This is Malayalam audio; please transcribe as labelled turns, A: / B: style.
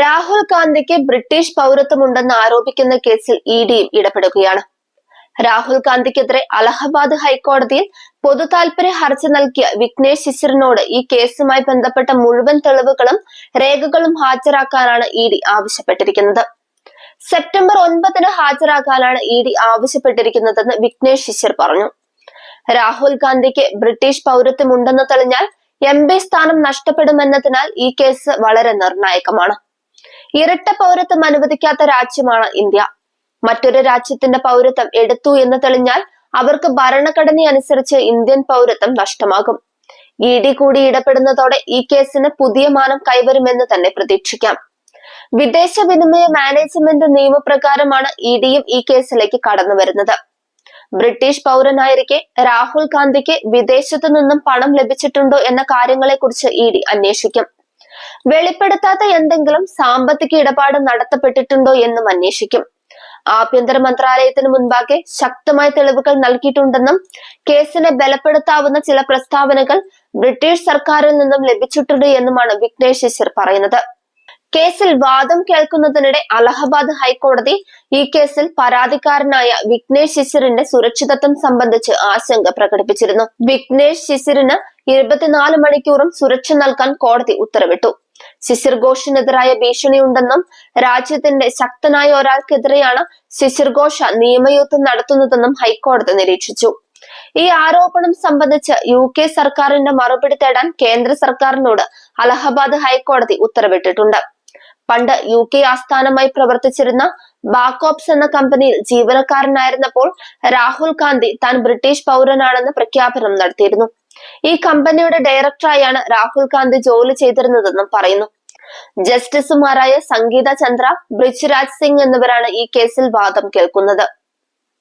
A: രാഹുൽ ഗാന്ധിക്ക് ബ്രിട്ടീഷ് പൗരത്വം പൗരത്വമുണ്ടെന്ന് ആരോപിക്കുന്ന കേസിൽ ഇ ഡിയും ഇടപെടുകയാണ്. രാഹുൽ ഗാന്ധിക്കെതിരെ അലഹബാദ് ഹൈക്കോടതിയിൽ പൊതു താൽപര്യ ഹർജി നൽകിയ വിഘ്നേഷ് ശിശിറിനോട് ഈ കേസുമായി ബന്ധപ്പെട്ട മുഴുവൻ തെളിവുകളും രേഖകളും ഹാജരാക്കാനാണ് ഇ ഡി ആവശ്യപ്പെട്ടിരിക്കുന്നത്. സെപ്റ്റംബർ ഒൻപതിന് ഹാജരാക്കാനാണ് ഇ ഡി ആവശ്യപ്പെട്ടിരിക്കുന്നതെന്ന് വിഘ്നേഷ് ശിശിർ പറഞ്ഞു. രാഹുൽ ഗാന്ധിക്ക് ബ്രിട്ടീഷ് പൗരത്വമുണ്ടെന്ന് തെളിഞ്ഞാൽ എം പി സ്ഥാനം നഷ്ടപ്പെടുമെന്നതിനാൽ ഈ കേസ് വളരെ നിർണായകമാണ്. ഇരട്ട പൗരത്വം അനുവദിക്കാത്ത രാജ്യമാണ് ഇന്ത്യ. മറ്റൊരു രാജ്യത്തിന്റെ പൗരത്വം എടുത്തു എന്ന് തെളിഞ്ഞാൽ അവർക്ക് ഭരണഘടന അനുസരിച്ച് ഇന്ത്യൻ പൗരത്വം നഷ്ടമാകും. ഇ ഡി കൂടി ഇടപെടുന്നതോടെ ഈ കേസിന് പുതിയ മാനം കൈവരുമെന്ന് തന്നെ പ്രതീക്ഷിക്കാം. വിദേശ വിനിമയ മാനേജ്മെന്റ് നിയമപ്രകാരമാണ് ഇ ഡിയും ഈ കേസിലേക്ക് കടന്നു വരുന്നത്. ബ്രിട്ടീഷ് പൗരനായിരിക്കെ രാഹുൽ ഗാന്ധിക്ക് വിദേശത്തു നിന്നും പണം ലഭിച്ചിട്ടുണ്ടോ എന്ന കാര്യങ്ങളെക്കുറിച്ച് ഇ ഡി അന്വേഷിക്കും. വെളിപ്പെടുത്താത്ത എന്തെങ്കിലും സാമ്പത്തിക ഇടപാട് നടത്തപ്പെട്ടിട്ടുണ്ടോ എന്നും അന്വേഷിക്കും. ആഭ്യന്തര മന്ത്രാലയത്തിന് മുൻപാകെ ശക്തമായ തെളിവുകൾ നൽകിയിട്ടുണ്ടെന്നും കേസിനെ ബലപ്പെടുത്താവുന്ന ചില പ്രസ്താവനകൾ ബ്രിട്ടീഷ് സർക്കാരിൽ നിന്നും ലഭിച്ചിട്ടുണ്ട് എന്നുമാണ് വിഘ്നേഷ് ശിശിർ പറയുന്നത്. കേസിൽ വാദം കേൾക്കുന്നതിനിടെ അലഹബാദ് ഹൈക്കോടതി ഈ കേസിൽ പരാതിക്കാരനായ വിഘ്നേഷ് ശിശിറിന്റെ സുരക്ഷിതത്വം സംബന്ധിച്ച് ആശങ്ക പ്രകടിപ്പിച്ചിരുന്നു. വിഘ്നേഷ് ശിശിറിന് ഇരുപത്തിനാല് മണിക്കൂറും സുരക്ഷ നൽകാൻ കോടതി ഉത്തരവിട്ടു. ശിശിർ ഘോഷിനെതിരായ ഭീഷണിയുണ്ടെന്നും രാജ്യത്തിന്റെ ശക്തനായ ഒരാൾക്കെതിരെയാണ് ശിശിർ ഘോഷ നിയമയുദ്ധം നടത്തുന്നതെന്നും ഹൈക്കോടതി നിരീക്ഷിച്ചു. ഈ ആരോപണം സംബന്ധിച്ച് യു കെ സർക്കാരിന്റെ മറുപടി തേടാൻ കേന്ദ്ര സർക്കാരിനോട് അലഹബാദ് ഹൈക്കോടതി ഉത്തരവിട്ടിട്ടുണ്ട്. പണ്ട് യു കെ ആസ്ഥാനമായി പ്രവർത്തിച്ചിരുന്ന ബാക്കോപ്സ് എന്ന കമ്പനിയിൽ ജീവനക്കാരനായിരുന്നപ്പോൾ രാഹുൽ ഗാന്ധി താൻ ബ്രിട്ടീഷ് പൗരനാണെന്ന് പ്രഖ്യാപനം നടത്തിയിരുന്നു. ഈ കമ്പനിയുടെ ഡയറക്ടറായാണ് രാഹുൽ ഗാന്ധി ജോലി ചെയ്തിരുന്നതെന്നും പറയുന്നു. ജസ്റ്റിസുമാരായ സംഗീത ചന്ദ്ര ബ്രിജ്രാജ് സിംഗ് എന്നിവരാണ് ഈ കേസിൽ വാദം കേൾക്കുന്നത്.